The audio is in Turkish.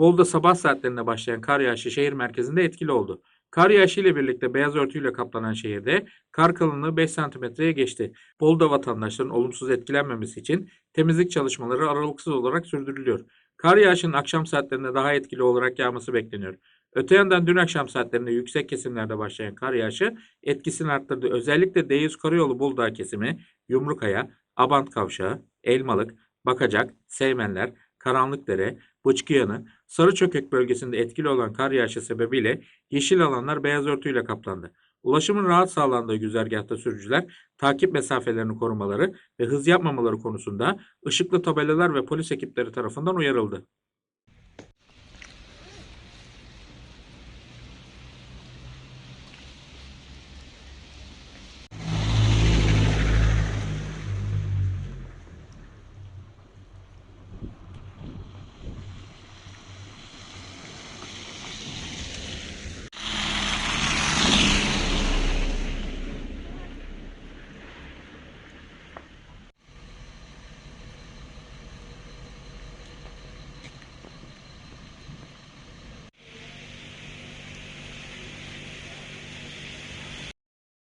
Bolu'da sabah saatlerinde başlayan kar yağışı şehir merkezinde etkili oldu. Kar yağışı ile birlikte beyaz örtüyle kaplanan şehirde kar kalınlığı 5 santimetreye geçti. Bolu'da vatandaşların olumsuz etkilenmemesi için temizlik çalışmaları aralıksız olarak sürdürülüyor. Kar yağışının akşam saatlerinde daha etkili olarak yağması bekleniyor. Öte yandan dün akşam saatlerinde yüksek kesimlerde başlayan kar yağışı etkisini arttırdı. Özellikle D100 Karayolu Buldağı kesimi, Yumrukaya, Abant Kavşağı, Elmalık, Bakacak, Seymenler, Karanlıkdere, Bıçkıyanı, Sarıçökek bölgesinde etkili olan kar yağışı sebebiyle yeşil alanlar beyaz örtüyle kaplandı. Ulaşımın rahat sağlandığı güzergahta sürücüler takip mesafelerini korumaları ve hız yapmamaları konusunda ışıklı tabelalar ve polis ekipleri tarafından uyarıldı.